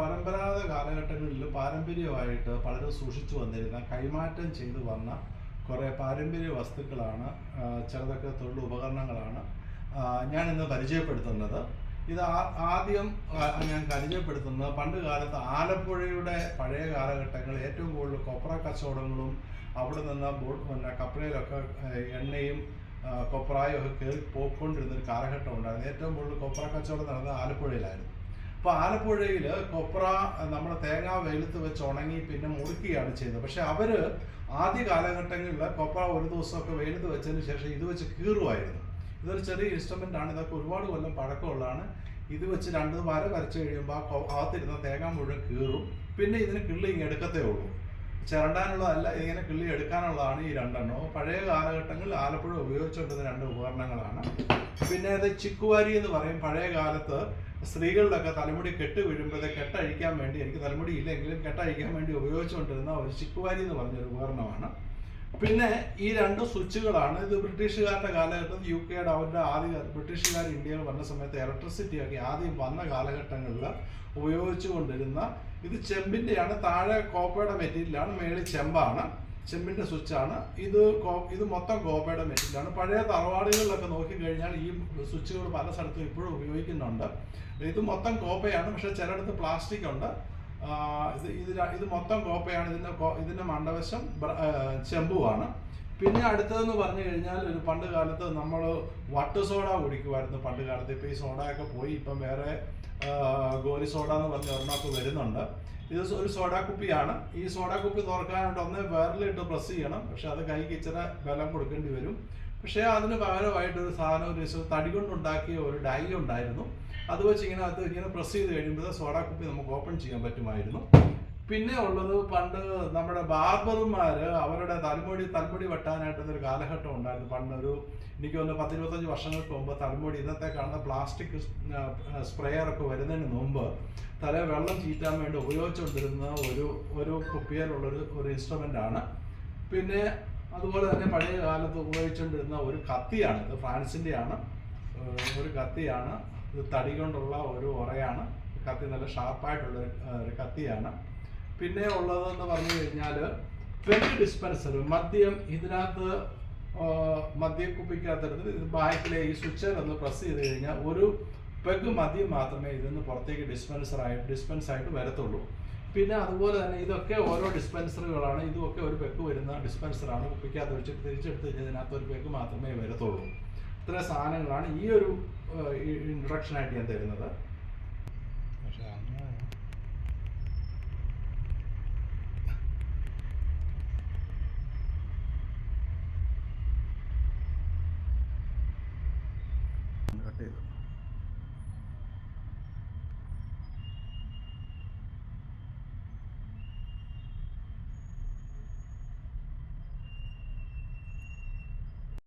പരമ്പരാഗത കാലഘട്ടങ്ങളിൽ പാരമ്പര്യമായിട്ട് പലരും സൂക്ഷിച്ചു വന്നിരുന്ന കൈമാറ്റം ചെയ്തു വന്ന കുറേ പാരമ്പര്യ വസ്തുക്കളാണ് ചിലതൊക്കെ തൊഴിൽ ഉപകരണങ്ങളാണ് ഞാൻ ഇന്ന് പരിചയപ്പെടുത്തുന്നത്. ഇത് ആദ്യം ഞാൻ പരിചയപ്പെടുത്തുന്നത് പണ്ട് കാലത്ത് ആലപ്പുഴയുടെ പഴയ കാലഘട്ടങ്ങളിൽ ഏറ്റവും കൂടുതൽ കൊപ്ര കച്ചവടങ്ങളും അവിടെ നിന്ന് പിന്നെ കപ്പലയിലൊക്കെ എണ്ണയും കൊപ്രായും ഒക്കെ കയറി പോയിക്കൊണ്ടിരുന്ന ഒരു കാലഘട്ടം ഉണ്ടായിരുന്നു. ഏറ്റവും കൂടുതൽ കൊപ്ര കച്ചവടം നടന്നത് ആലപ്പുഴയിലായിരുന്നു. അപ്പോൾ ആലപ്പുഴയിൽ കൊപ്ര നമ്മുടെ തേങ്ങ വെയിലത്ത് വെച്ച് ഉണങ്ങി പിന്നെ മുറുക്കുകയാണ് ചെയ്യുന്നത്. പക്ഷെ അവർ ആദ്യ കാലഘട്ടങ്ങളിൽ കൊപ്ര ഒരു ദിവസമൊക്കെ വെയിലത്ത് വെച്ചതിന് ശേഷം ഇത് വെച്ച് കീറുമായിരുന്നു. ഇതൊരു ചെറിയ ഇൻസ്ട്രുമെന്റ് ആണ്. ഇതൊക്കെ ഒരുപാട് കൊല്ലം പഴക്കമുള്ളതാണ്. ഇത് വെച്ച് രണ്ട് വര വരച്ച് കഴിയുമ്പോൾ ആ അകത്തിരുന്ന തേങ്ങ മുഴുവൻ കീറും. പിന്നെ ഇതിന് കിള്ളി ഇങ്ങ് എടുക്കത്തേ ഉള്ളൂ. ചിരണ്ടാനുള്ളതല്ല ഇങ്ങനെ കിള്ളി എടുക്കാനുള്ളതാണ് ഈ രണ്ടെണ്ണവും പഴയ കാലഘട്ടങ്ങളിൽ ആലപ്പുഴ ഉപയോഗിച്ചുകൊണ്ടിരുന്ന രണ്ട് ഉപകരണങ്ങളാണ്. പിന്നെ അത് ചിക്കുവാരി എന്ന് പറയും. പഴയ കാലത്ത് സ്ത്രീകളിലൊക്കെ തലമുടി കെട്ട് വീഴുമ്പോഴത്തെ കെട്ടഴിക്കാൻ വേണ്ടി എനിക്ക് തലമുടി ഇല്ലെങ്കിലും കെട്ടഴിക്കാൻ വേണ്ടി ഉപയോഗിച്ചുകൊണ്ടിരുന്ന ഒരു ചിക്കുവാരി എന്ന് പറഞ്ഞൊരു ഉപകരണമാണ്. പിന്നെ ഈ രണ്ട് സ്വിച്ചുകളാണ്. ഇത് ബ്രിട്ടീഷുകാരുടെ കാലഘട്ടം യു കെയുടെ അവരുടെ ആദ്യ ബ്രിട്ടീഷുകാർ ഇന്ത്യയിൽ വന്ന സമയത്ത് ഇലക്ട്രിസിറ്റി ഒക്കെ ആദ്യം വന്ന കാലഘട്ടങ്ങളിൽ ഉപയോഗിച്ചു കൊണ്ടിരുന്ന ഇത് ചെമ്പിന്റെയാണ് താഴെ കോപ്പയുടെ മെറ്റീരിയലാണ് മേളിൽ ചെമ്പാണ്. ചെമ്പിന്റെ സ്വിച്ചാണ്. ഇത് ഇത് മൊത്തം കോപ്പയുടെ മെറ്റീരിയലാണ്. പഴയ തറവാടുകളിലൊക്കെ നോക്കിക്കഴിഞ്ഞാൽ ഈ സ്വിച്ചുകൾ പല സ്ഥലത്തും ഇപ്പോഴും ഉപയോഗിക്കുന്നുണ്ട്. ഇത് മൊത്തം കോപ്പയാണ് പക്ഷേ ചിലയിടത്ത് പ്ലാസ്റ്റിക് ഉണ്ട്. ഇത് ഇത് ഇത് മൊത്തം കോപ്പയാണ്. ഇതിന്റെ ഇതിന്റെ മണ്ടവശം ചെമ്പുവാണ്. പിന്നെ അടുത്തതെന്ന് പറഞ്ഞു കഴിഞ്ഞാൽ ഒരു പണ്ട് കാലത്ത് നമ്മൾ വട്ട് സോഡ കുടിക്കുമായിരുന്നു പണ്ട് കാലത്ത്. ഇപ്പോൾ ഈ സോഡയൊക്കെ പോയി. ഇപ്പം വേറെ ഗോലി സോഡ എന്ന് പറഞ്ഞ ഒരെണ്ണമൊക്കെ വരുന്നുണ്ട്. ഇത് ഒരു സോഡ കുപ്പിയാണ് ഈ സോഡ കുപ്പി തുറക്കാനായിട്ട് ഒന്ന് വേറിലിട്ട് പ്രസ് ചെയ്യണം. പക്ഷെ അത് കൈക്ക് ഇച്ചിരി ബലം കൊടുക്കേണ്ടി വരും. പക്ഷേ അതിന് പകരമായിട്ട് ഒരു സാധനം ഒരു തടി കൊണ്ടുണ്ടാക്കിയ ഒരു ഡൈ ഉണ്ടായിരുന്നു. അത് വെച്ച് ഇങ്ങനെ അത് ഇങ്ങനെ പ്രസ് ചെയ്ത് കഴിയുമ്പോൾ സോഡ കുപ്പി നമുക്ക് ഓപ്പൺ ചെയ്യാൻ പറ്റുമായിരുന്നു. പിന്നെ ഉള്ളത് പണ്ട് നമ്മുടെ ബാർബർമാർ അവരുടെ തലമുടി തലമുടി വെട്ടാനായിട്ട് ഒരു കാലഘട്ടം ഉണ്ടായിരുന്നു. പണ്ട് ഒരു എനിക്ക് തോന്നുന്നു പത്തിരുപത്തഞ്ച് വർഷങ്ങൾക്ക് മുമ്പ് തലമുടി ഇന്നത്തെ കാണുന്ന പ്ലാസ്റ്റിക് സ്പ്രേയർ ഒക്കെ വരുന്നതിന് മുമ്പ് തല വെള്ളം ചീറ്റാൻ വേണ്ടി ഉപയോഗിച്ചുകൊണ്ടിരുന്ന ഒരു ഒരു കുപ്പിയിലുള്ളൊരു ഒരു ഇൻസ്ട്രുമെന്റ് ആണ്. പിന്നെ അതുപോലെ തന്നെ പഴയ കാലത്ത് ഉപയോഗിച്ചുകൊണ്ടിരുന്ന ഒരു കത്തിയാണ്. ഇത് ഫ്രാൻസിന്റെയാണ് ഒരു കത്തിയാണ്. ഇത് തടി കൊണ്ടുള്ള ഒരു ഉറയാണ്. കത്തി നല്ല ഷാർപ്പായിട്ടുള്ള ഒരു, കത്തിയാണ്. പിന്നെ ഉള്ളതെന്ന് പറഞ്ഞു കഴിഞ്ഞാൽ പെഗ് ഡിസ്പെൻസർ മദ്യം ഇതിനകത്ത് മദ്യം മദ്യക്കുപ്പിക്കകത്തെടുത്ത് ഇത് ബാക്കിലെ ഈ സ്വിച്ചർ ഒന്ന് പ്രസ് ചെയ്ത് കഴിഞ്ഞാൽ ഒരു പെഗ് മദ്യം മാത്രമേ ഇതിൽ നിന്ന് പുറത്തേക്ക് ഡിസ്പെൻസർ ആയിട്ട് ഡിസ്പെൻസ് ആയിട്ട് വരത്തുള്ളൂ. പിന്നെ അതുപോലെ തന്നെ ഇതൊക്കെ ഓരോ ഡിസ്പെൻസറുകളാണ്. ഇതുമൊക്കെ ഒരു പെക്ക് വരുന്ന ഡിസ്പെൻസറാണ്. കുപ്പിക്കകത്ത് വെച്ചിട്ട് തിരിച്ചെടുത്ത് കഴിഞ്ഞാൽ ഇതിനകത്ത് ഒരു പെക്ക് മാത്രമേ വരത്തുള്ളൂ. ഇത്ര സാധനങ്ങളാണ് ഈ ഒരു ഇൻട്രഡക്ഷൻ ആയിട്ട് ഞാൻ തരുന്നത്. കട്ട് ചെയ്തു.